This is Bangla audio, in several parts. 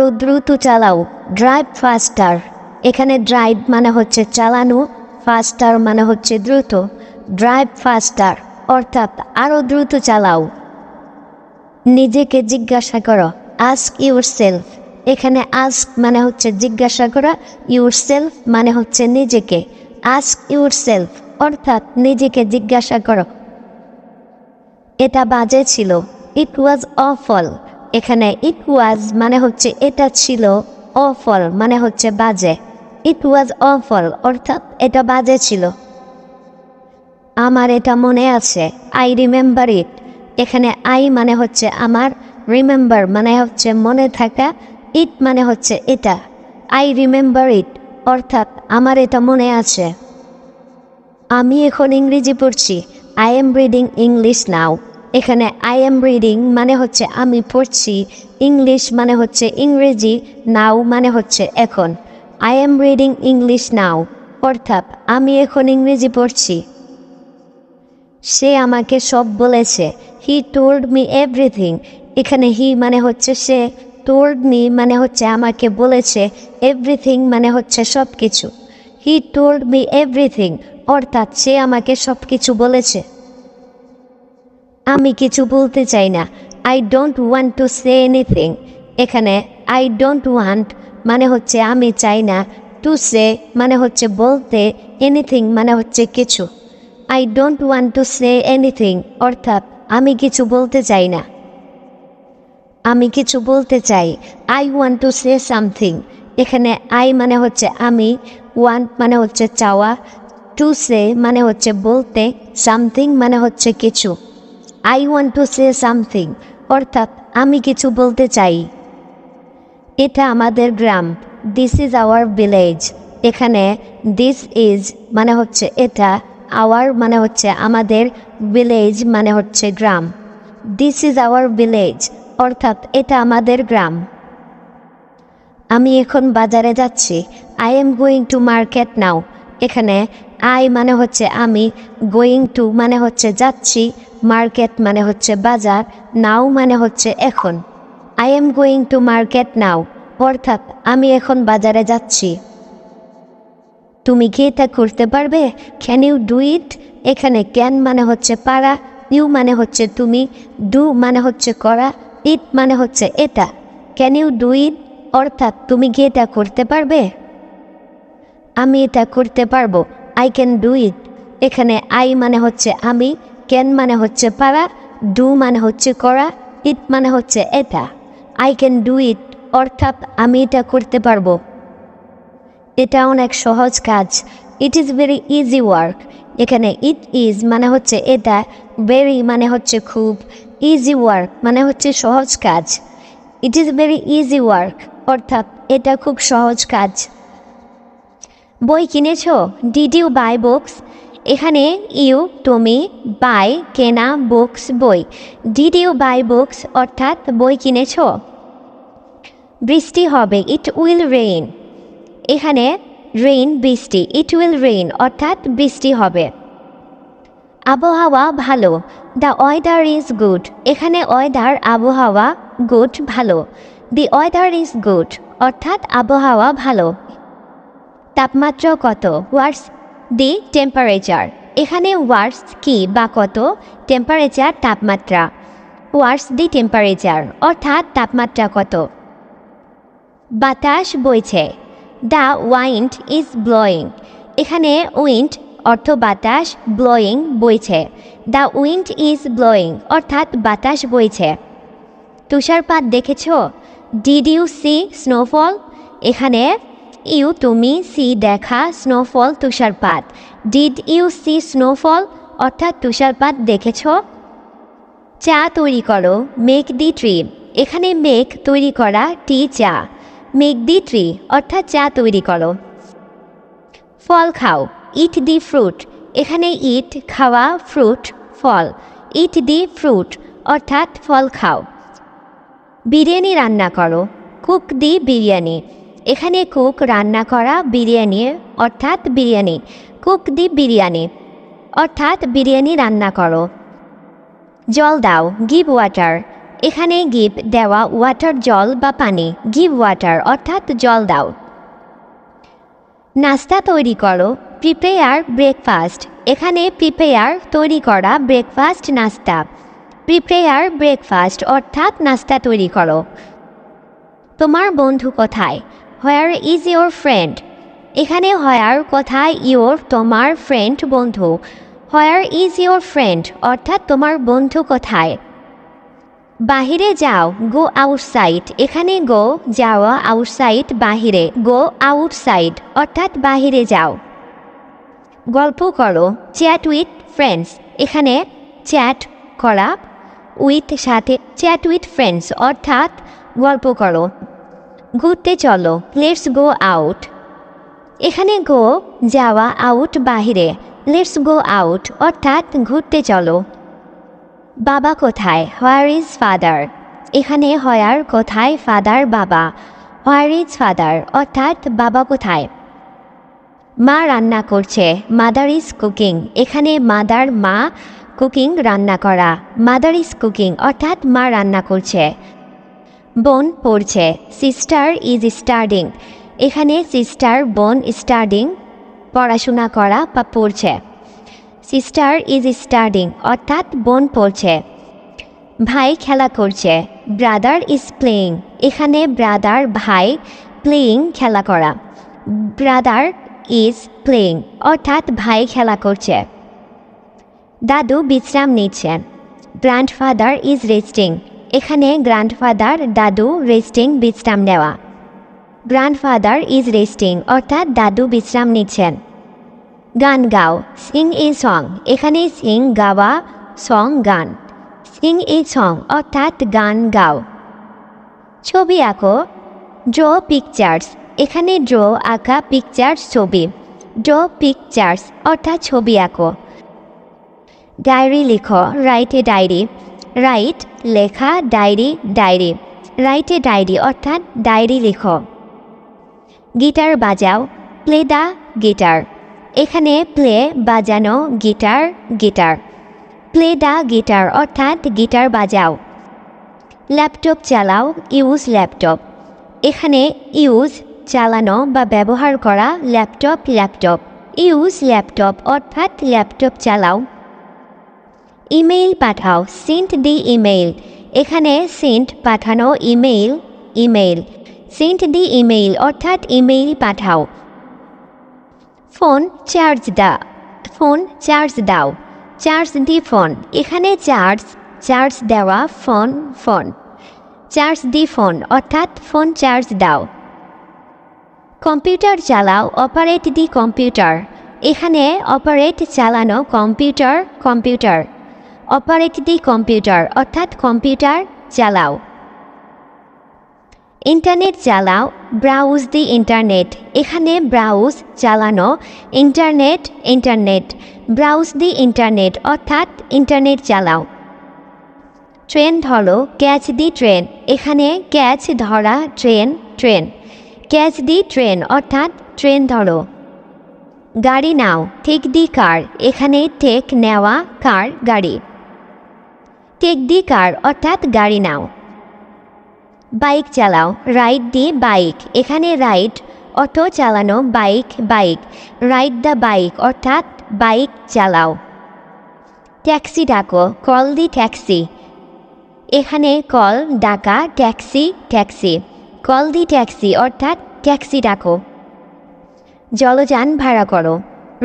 আরও দ্রুত চালাও। ড্রাইভ ফাস্টার এখানে ড্রাইভ মানে হচ্ছে চালানো ফাস্টার মানে হচ্ছে দ্রুত। ড্রাইভ ফাস্টার অর্থাৎ আরও দ্রুত চালাও। নিজেকে জিজ্ঞাসা করো আস্ক ইউর সেলফ এখানে আস্ক মানে হচ্ছে জিজ্ঞাসা করা ইউর সেলফ মানে হচ্ছে নিজেকে। আস্ক ইউর সেলফ অর্থাৎ নিজেকে জিজ্ঞাসা করো। এটা বাজে ছিল। ইট ওয়াজ অফল এখানে ইট ওয়াজ মানে হচ্ছে এটা ছিল অফল মানে হচ্ছে বাজে। ইট ওয়াজ অফল অর্থাৎ এটা বাজে ছিল। আমার এটা মনে আছে আই রিমেম্বার ইট এখানে আই মানে হচ্ছে আমার রিমেম্বার মানে হচ্ছে মনে থাকা ইট মানে হচ্ছে এটা। আই রিমেম্বার ইট অর্থাৎ আমার এটা মনে আছে। আমি এখন ইংরেজি পড়ছি I am reading English now এখানে আই এম রিডিং মানে হচ্ছে আমি পড়ছি ইংলিশ মানে হচ্ছে ইংরেজি নাও মানে হচ্ছে এখন। I am reading English now অর্থাৎ আমি এখন ইংরেজি পড়ছি। সে আমাকে সব বলেছে হি টোল্ড মি এভরিথিং এখানে হি মানে হচ্ছে সে টোল্ড মি মানে হচ্ছে আমাকে বলেছে এভরিথিং মানে হচ্ছে সব কিছু হি টোল্ড মি এভরিথিং অর্থাৎ সে আমাকে সব কিছু বলেছে। আমি কিছু বলতে চাই না। I don't want to say anything এখানে আই ডোন্ট ওয়ান্ট মানে হচ্ছে আমি চাই না। টু সে মানে হচ্ছে বলতে এনিথিং মানে হচ্ছে কিছু। I don't want to say anything অর্থাৎ আমি কিছু বলতে চাই না। আমি কিছু বলতে চাই। I want to say something এখানে আই মানে হচ্ছে আমি ওয়ান্ট মানে হচ্ছে চাওয়া। টু সে মানে হচ্ছে বলতে সামথিং মানে হচ্ছে কিছু। I want to say something অর্থাৎ, আমি কিছু বলতে চাই। এটা আমাদের গ্রাম। দিস ইজ আওয়ার ভিলেজ এখানে দিস ইজ মানে হচ্ছে এটা। আওয়ার মানে হচ্ছে আমাদের ভিলেজ মানে হচ্ছে গ্রাম। দিস ইজ আওয়ার ভিলেজ অর্থাৎ, এটা আমাদের গ্রাম। আমি এখন বাজারে যাচ্ছি। I am going to market now এখানে আই মানে হচ্ছে আমি গোয়িং টু মানে হচ্ছে যাচ্ছি। মার্কেট মানে হচ্ছে বাজার, নাও মানে হচ্ছে এখন। I am going to market now অর্থাৎ আমি এখন বাজারে যাচ্ছি। তুমি কি এটা করতে পারবে? ক্যান ইউ ডু ইট এখানে ক্যান মানে হচ্ছে পারা ইউ মানে হচ্ছে তুমি ডু মানে হচ্ছে করা ইট মানে হচ্ছে এটা। ক্যান ইউ ডু ইট অর্থাৎ তুমি কি এটা করতে পারবে? আমি এটা করতে পারব আই ক্যান ডু ইট এখানে আই মানে হচ্ছে আমি ক্যান মানে হচ্ছে পারা ডু মানে হচ্ছে করা ইট মানে হচ্ছে এটা। আই ক্যান ডু ইট অর্থাৎ আমি এটা করতে পারব। এটা অনেক সহজ কাজ। It is very easy work এখানে ইট ইজ মানে হচ্ছে এটা ভেরি মানে হচ্ছে খুব ইজি ওয়ার্ক মানে হচ্ছে সহজ কাজ। It is very easy work অর্থাৎ এটা খুব সহজ কাজ। বই কিনেছ? ডিড ইউ বাই বুকস এখানে ইউ, তুমি, বাই, কেনা, বুকস, বই। ডিড ইউ বাই বুকস অর্থাৎ বই কিনেছ? বৃষ্টি হবে ইট উইল রেইন এখানে রেইন বৃষ্টি ইট উইল রেইন অর্থাৎ বৃষ্টি হবে। আবহাওয়া ভালো দ্য ওয়েদার ইজ গুড এখানে ওয়েদার আবহাওয়া গুড ভালো। দি ওয়েদার ইজ গুড অর্থাৎ আবহাওয়া ভালো। তাপমাত্রা কত? What's the temperature. এখানে ওয়ার্স কি বা কত? টেম্পারেচার, তাপমাত্রা। ওয়ার্স দি টেম্পারেচার, অর্থাৎ তাপমাত্রা কত? বাতাস বইছে। The wind is blowing. এখানে উইন্ড, অর্থ বাতাস, ব্লোয়িং বইছে। দ্য উইন্ড ইজ ব্লোয়িং, অর্থাৎ বাতাস বইছে। তুষারপাত দেখেছ? Did you see snowfall? এখানে ইউ তুমি সি দেখা স্নোফল তুষারপাত। Did you see snowfall? অর্থাৎ তুষারপাত দেখেছ? চা তৈরি করো, মেক দি ট্রি। এখানে মেক তৈরি করা টি চা। মেক দি ট্রি, অর্থাৎ চা তৈরি করো। ফল খাও, ইট দি ফ্রুট। এখানে ইট, খাওয়া, fruit, fall. It the fruit, অর্থাৎ ফল খাও। বিরিয়ানি রান্না করো, কুক দি বিরিয়ানি। এখানে কুক রান্না করা বিরিয়ানি, অর্থাৎ বিরিয়ানি, কুক দি বিরিয়ানি, অর্থাৎ বিরিয়ানি রান্না করো। জল দাও, গিভ ওয়াটার। এখানে গিভ দেওয়া ওয়াটার জল বা পানি, গিভ ওয়াটার, অর্থাৎ জল দাও। নাস্তা তৈরি করো, প্রিপেয়ার ব্রেকফাস্ট। এখানে প্রিপেয়ার তৈরি করা ব্রেকফাস্ট নাস্তা। প্রিপেয়ার ব্রেকফাস্ট, অর্থাৎ নাস্তা তৈরি করো। তোমার বন্ধু কোথায়? হোয়ার ইজ ইয়োর ফ্রেন্ড এখানে হোয়ার কোথায় ইয়োর, তোমার ফ্রেন্ড বন্ধু। হোয়ার ইজ ইয়োর ফ্রেন্ড অর্থাৎ তোমার বন্ধু কোথায়? বাহিরে যাও গো আউটসাইড এখানে গো যাওয়া আউটসাইড বাহিরে। গো আউটসাইড অর্থাৎ বাহিরে যাও। গল্প করো চ্যাট উইথ ফ্রেন্ডস এখানে চ্যাট করা উইথ সাথে চ্যাট উইথ ফ্রেন্ডস অর্থাৎ গল্প করো। ঘুরতে চলো। লেটস গো আউট এখানে গো যাওয়া আউট বাহিরে। লেটস গো আউট অর্থাৎ ঘুরতে চলো। বাবা কোথায়? হোয়ার ইজ ফাদার এখানে হয়ার কোথায়? ফাদার বাবা। হোয়ার ইজ ফাদার অর্থাৎ বাবা কোথায়? মা রান্না করছে। মাদার ইজ কুকিং এখানে মাদার মা কুকিং রান্না করা। মাদার ইজ কুকিং অর্থাৎ মা রান্না করছে। বোন পড়ছে। সিস্টার ইজ স্টার্ডিং এখানে সিস্টার বোন স্টার্ডিং পড়াশোনা করা বা পড়ছে। সিস্টার ইজ স্টার্ডিং অর্থাৎ বোন পড়ছে। ভাই খেলা করছে। ব্রাদার ইজ প্লেয়িং এখানে ব্রাদার ভাই প্লেয়িং খেলা করা। ব্রাদার ইজ প্লেয়িং অর্থাৎ ভাই খেলা করছে। দাদু বিশ্রাম নিচ্ছেন গ্র্যান্ডফাদার ইজ রেস্টিং এখানে গ্র্যান্ডফাদার দাদু রেস্টিং বিশ্রাম নেওয়া। গ্র্যান্ডফাদার ইজ রেস্টিং অর্থাৎ দাদু বিশ্রাম নিচ্ছেন। গান গাও সিং এ সং এখানে সিং গাওয়া সং গান। সিং এ সং অর্থাৎ গান গাও। ছবি আঁকো ড্র পিকচার্স এখানে ড্র আঁকা পিকচার্স ছবি। ড্র পিকচার্স অর্থাৎ ছবি আঁকো। ডায়েরি লিখো রাইট এ ডায়েরি রাইট লেখা ডায়েরি ডায়েরি রাইট ডায়েরি অর্থাৎ ডায়েরি লিখো। গিটার বাজাও। প্লে দ্য গিটার এখানে প্লে বাজানো guitar guitar play the guitar অর্থাৎ গিটার বাজাও। ল্যাপটপ চালাও। ইউজ ল্যাপটপ এখানে ইউজ চালানো বা ব্যবহার করা ল্যাপটপ ল্যাপটপ ইউজ ল্যাপটপ অর্থাৎ ল্যাপটপ চালাও। ইমেইল পাঠাও সেন্ট দি ইমেইল। এখানে সেন্ট পাঠানো email email. Sent the email, অর্থাৎ ইমেইল পাঠাও। ফোন চার্জ দা, ফোন চার্জ দাও। Charge the phone. এখানে চার্জ চার্জ দেওয়া phone phone. Charge the phone, অর্থাৎ ফোন চার্জ দাও। কম্পিউটার চালাও, অপারেট দি কম্পিউটার। এখানে অপারেট চালানো computer computer. Operate the computer অর্থাৎ কম্পিউটার চালাও। ইন্টারনেট চালাও ব্রাউজ দি ইন্টারনেট এখানে ব্রাউজ চালানো internet internet browse the internet অর্থাৎ ইন্টারনেট চালাও। ট্রেন ধরো ক্যাচ দি ট্রেন এখানে ক্যাচ ধরা train train catch the train অর্থাৎ ট্রেন ধরো। গাড়ি নাও টেক দি কার এখানে টেক নেওয়া কার গাড়ি। টেক দি কার অর্থাৎ গাড়ি নাও। বাইক চালাও রাইড দি বাইক এখানে রাইড অটো চালানো bike bike ride the bike অর্থাৎ বাইক চালাও। ট্যাক্সি ডাকো কল দি ট্যাক্সি এখানে কল ডাকা taxi taxi call the taxi অর্থাৎ ট্যাক্সি ডাকো। জলযান ভাড়া করো।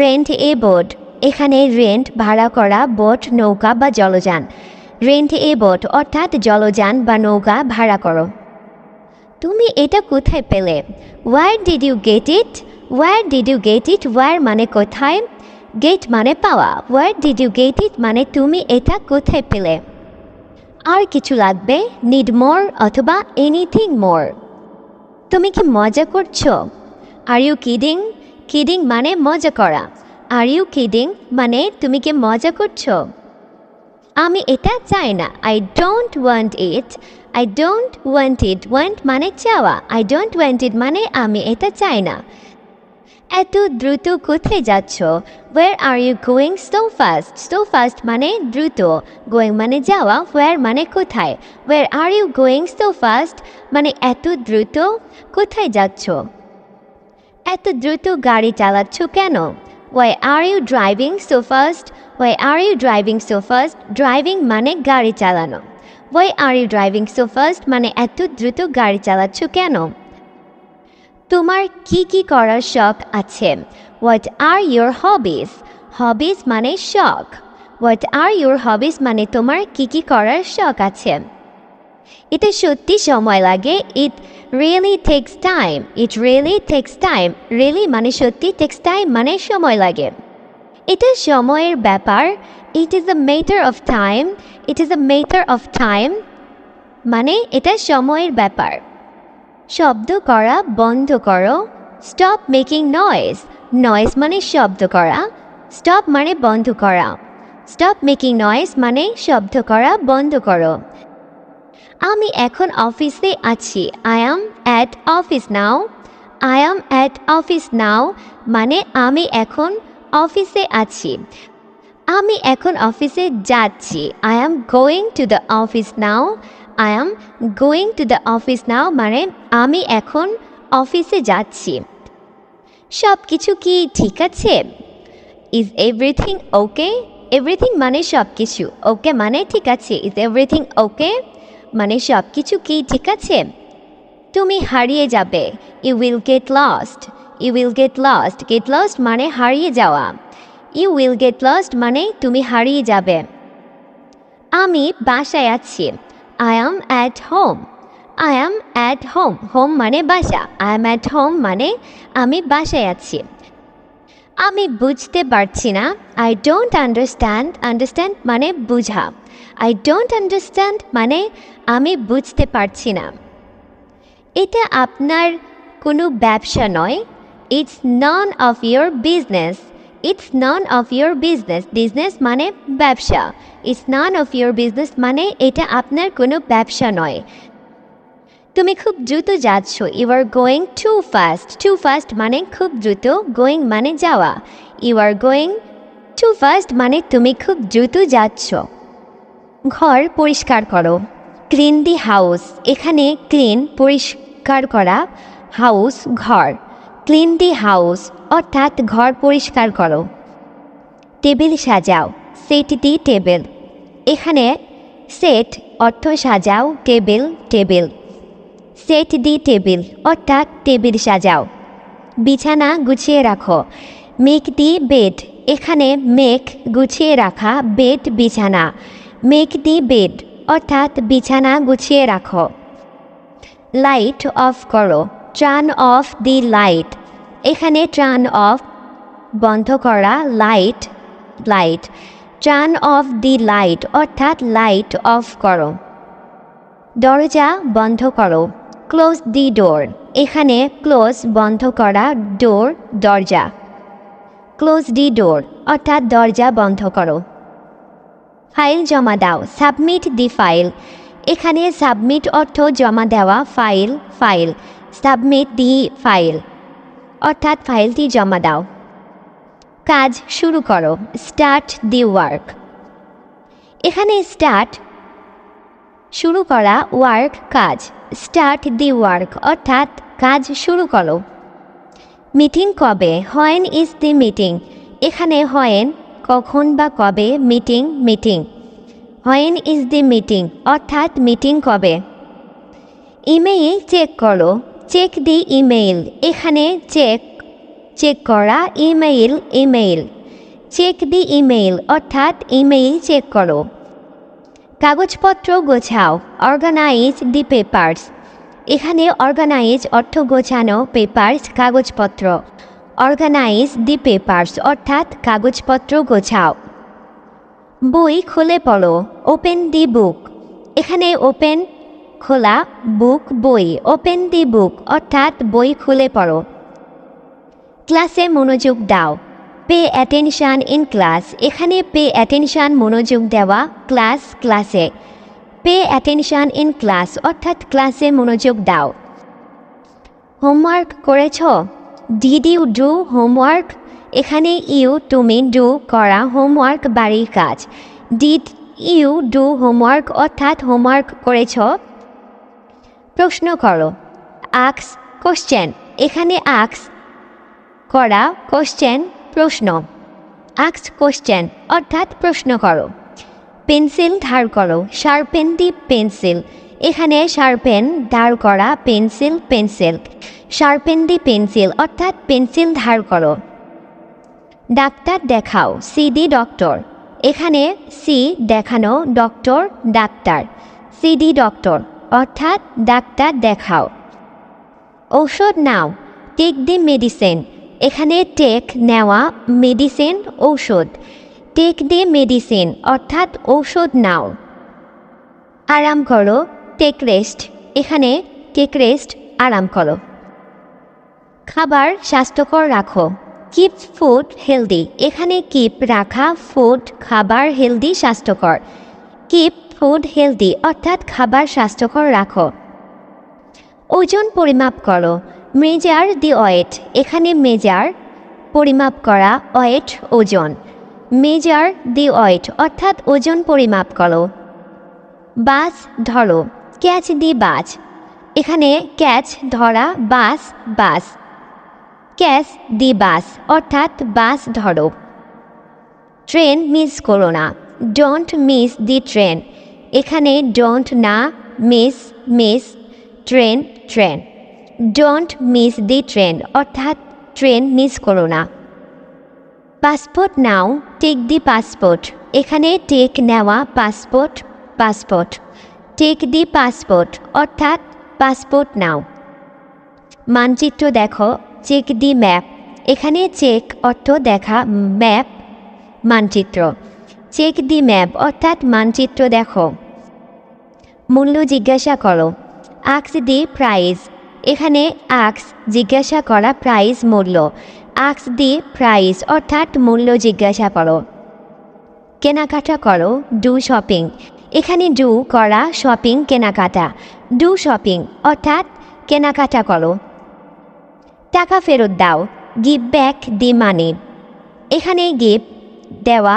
রেন্ট এ বোট এখানে রেন্ট ভাড়া করা বোট নৌকা বা জলযান। রেন্ট এ বোট, অর্থাৎ জলযান বা নৌকা ভাড়া করো। তুমি এটা কোথায় পেলে? Where did you get it where did you get it where মানে কোথায়? গেট মানে পাওয়া। Where did you get it মানে তুমি এটা কোথায় পেলে? আর কিছু লাগবে? নিড মোর অথবা এনিথিং মোর তুমি কি মজা করছ? আর ইউ কিডিং কিডিং মানে মজা করা। আর ইউ কিডিং মানে তুমি কি মজা করছ? আমি এটা চাই না। I don't want it I don't want it want মানে চাওয়া। আই ডোন্ট ওয়ান্ট ইট মানে আমি এটা চাই না। এত দ্রুত কোথায় যাচ্ছ? Where are you going so fast so fast মানে দ্রুত। গোয়িং মানে যাওয়া। ওয়ার মানে কোথায়? Where are you going so fast মানে এত দ্রুত কোথায় যাচ্ছ? এত দ্রুত গাড়ি চালাচ্ছ কেন? Why are you driving so fast why are you driving so fast driving মানে গাড়ি চালানো। Why are you driving so fast মানে এত দ্রুত গাড়ি চালাচ্ছ কেন? তোমার কি কি করার শখ আছে? What are your hobbies hobbies মানে শখ। হোয়াট আর ইউর হবিস মানে তোমার কি কি করার শখ আছে? এটা সত্যি সময় লাগে। It really takes time it really takes time really মানে সত্যি টেক্স টাইম মানে সময় লাগে। এটা সময়ের ব্যাপার। It is a matter of time it is a matter of time মানে এটা সময়ের ব্যাপার। শব্দ করা, বন্ধ করো। স্টপ মেকিং নয়েজ নয়েজ মানে শব্দ করা। স্টপ মানে বন্ধ করা। স্টপ মেকিং নয়েজ মানে শব্দ করা, বন্ধ করো। আমি এখন অফিসে আছি। I am at office now I am at office now মানে আমি এখন অফিসে আছি। আমি এখন অফিসে যাচ্ছি। I am going to the office now I am going to the office now মানে আমি এখন অফিসে যাচ্ছি। সব কিছু কি ঠিক আছে? ইজ এভরিথিং ওকে এভরিথিং মানে সব কিছু ওকে মানে ঠিক আছে। ইজ এভরিথিং ওকে মানে সব কিছু কি ঠিক আছে? তুমি হারিয়ে যাবে। You will get lost you will get lost get lost মানে হারিয়ে যাওয়া। ইউ উইল গেট লস্ট মানে তুমি হারিয়ে যাবে। আমি বাসায় আছি। I am at home I am at home home মানে বাসা। আই অ্যাম অ্যাট হোম মানে আমি বাসায় আছি। আমি বুঝতে পারছি না। আই ডোন্ট আন্ডারস্ট্যান্ড আন্ডারস্ট্যান্ড মানে বুঝা। আই ডোন্ট আন্ডারস্ট্যান্ড মানে আমি বুঝতে পারছি না। এটা আপনার কোনো ব্যবসা নয়। It's none of your business it's none of your business business মানে ব্যবসা। It's none of your business মানে এটা আপনার কোনো ব্যবসা নয়। তুমি খুব দ্রুত যাচ্ছ। You are going too fast too fast মানে খুব দ্রুত। গোয়িং মানে যাওয়া। You are going too fast মানে তুমি খুব দ্রুত যাচ্ছ। ঘর পরিষ্কার করো। ক্লিন দি হাউস এখানে ক্লিন পরিষ্কার করা হাউস ঘর। ক্লিন দি হাউস অর্থাৎ ঘর পরিষ্কার করো। টেবিল সাজাও। সেট দি টেবিল এখানে সেট অর্থ সাজাও table table set the table অর্থাৎ টেবিল সাজাও। বিছানা গুছিয়ে রাখো। মেক দি বেড এখানে মেক গুছিয়ে রাখা বেড বিছানা। মেক দি বেড অর্থাৎ বিছানা গুছিয়ে রাখো। লাইট অফ করো ট্রান অফ দি লাইট এখানে ট্রান অফ বন্ধ করা light light turn off the light অর্থাৎ লাইট অফ করো। দরজা বন্ধ করো ক্লোজ দি ডোর এখানে ক্লোজ বন্ধ করা ডোর দরজা। ক্লোজ দি ডোর অর্থাৎ দরজা বন্ধ করো। ফাইল জমা দাও, সাবমিট দি ফাইল। এখানে সাবমিট অর্থ জমা দেওয়া, file file, submit the file. অর্থাৎ ফাইলটি জমা দাও। কাজ শুরু করো, স্টার্ট দি ওয়ার্ক। এখানে স্টার্ট, শুরু করা ওয়ার্ক কাজ, স্টার্ট দি ওয়ার্ক, অর্থাৎ কাজ শুরু করো। মিটিং কবে? When is the meeting. এখানে হয়েন কখন বা কবে meeting meeting. When is the meeting অর্থাৎ মিটিং কবে? ইমেইল চেক করো। চেক দি ইমেইল এখানে চেক চেক করা email email check the email অর্থাৎ ইমেইল চেক করো। কাগজপত্র গোছাও। অর্গানাইজ দি পেপার্স এখানে অর্গানাইজ অর্থ গোছানো পেপার্স কাগজপত্র। অর্গানাইজ দি পেপার্স, অর্থাৎ কাগজপত্র গোছাও। বই খুলে পড়ো, ওপেন দি বুক। এখানে ওপেন, খোলা, বুক, বই, ওপেন দি বুক, অর্থাৎ বই খুলে পড়ো। ক্লাসে মনোযোগ দাও। Pay attention in class. এখানে পে অ্যাটেনশান মনোযোগ দেওয়া ক্লাস, ক্লাসে। পে অ্যাটেনশান ইন ক্লাস, অর্থাৎ ক্লাসে মনোযোগ দাও। হোমওয়ার্ক করেছ? ডিড ইউ ডু হোমওয়ার্ক এখানে ইউ তুমি ডু করা হোমওয়ার্ক বাড়ির কাজ। ডিড ইউ ডু হোমওয়ার্ক অর্থাৎ হোমওয়ার্ক করেছ? প্রশ্ন করো। আক্স কোশ্চেন এখানে আক্স করা কোশ্চেন প্রশ্ন। আক্স কোশ্চেন অর্থাৎ প্রশ্ন করো। পেন্সিল ধার করো। শার্পেন দি পেন্সিল এখানে শার্পেন ধার করা pencil pencil sharpen the pencil অর্থাৎ পেন্সিল ধার করো। ডাক্তার দেখাও সিডি ডক্টর এখানে সি দেখানো ডক্টর ডাক্তার। সি সিডি ডক্টর অর্থাৎ ডাক্তার দেখাও। ঔষধ নাও টেক দি মেডিসিন এখানে টেক নেওয়া মেডিসিন ঔষধ। টেক দি মেডিসিন অর্থাৎ ঔষধ নাও। আরাম করো টেক রেস্ট এখানে টেক রেস্ট আরাম করো। খাবার স্বাস্থ্যকর রাখো। কিপ ফুড হেলদি এখানে কিপ রাখা ফুড খাবার হেলদি স্বাস্থ্যকর। কিপ ফুড হেলদি অর্থাৎ খাবার স্বাস্থ্যকর রাখো। ওজন পরিমাপ করো। মেজার দি ওয়েট এখানে মেজার পরিমাপ করা ওয়েট ওজন। মেজার দি ওয়েট অর্থাৎ ওজন পরিমাপ করো। বাস ধরো। Catch the bus. এখানে ক্যাচ ধরা বাস বাস। ক্যাচ দি বাস, অর্থাৎ বাস ধরো। ট্রেন মিস করো না। Don't miss the train. এখানে ডোন্ট না, miss miss, train train. Don't miss the train, অর্থাৎ ট্রেন মিস করো না। পাসপোর্ট নাও, টেক দি পাসপোর্ট। এখানে টেক নেওয়া passport passport. Take the passport, অর্থাৎ পাসপোর্ট নাও। মানচিত্র দেখো চেক দি ম্যাপ। এখানে চেক অর্থ দেখা ম্যাপ, মানচিত্র। চেক দি ম্যাপ অর্থাৎ মানচিত্র দেখো। মূল্য জিজ্ঞাসা করো। আক্স দি প্রাইস। এখানে আক্স জিজ্ঞাসা করা প্রাইস মূল্য। আক্স দি প্রাইস অর্থাৎ মূল্য জিজ্ঞাসা করো। কেনাকাটা করো, ডু শপিং। এখানে ডু করা শপিং কেনাকাটা। ডু শপিং অর্থাৎ কেনাকাটা করো। টাকা ফেরত দাও। গিভ ব্যাক দি মানি এখানে গিভ দেওয়া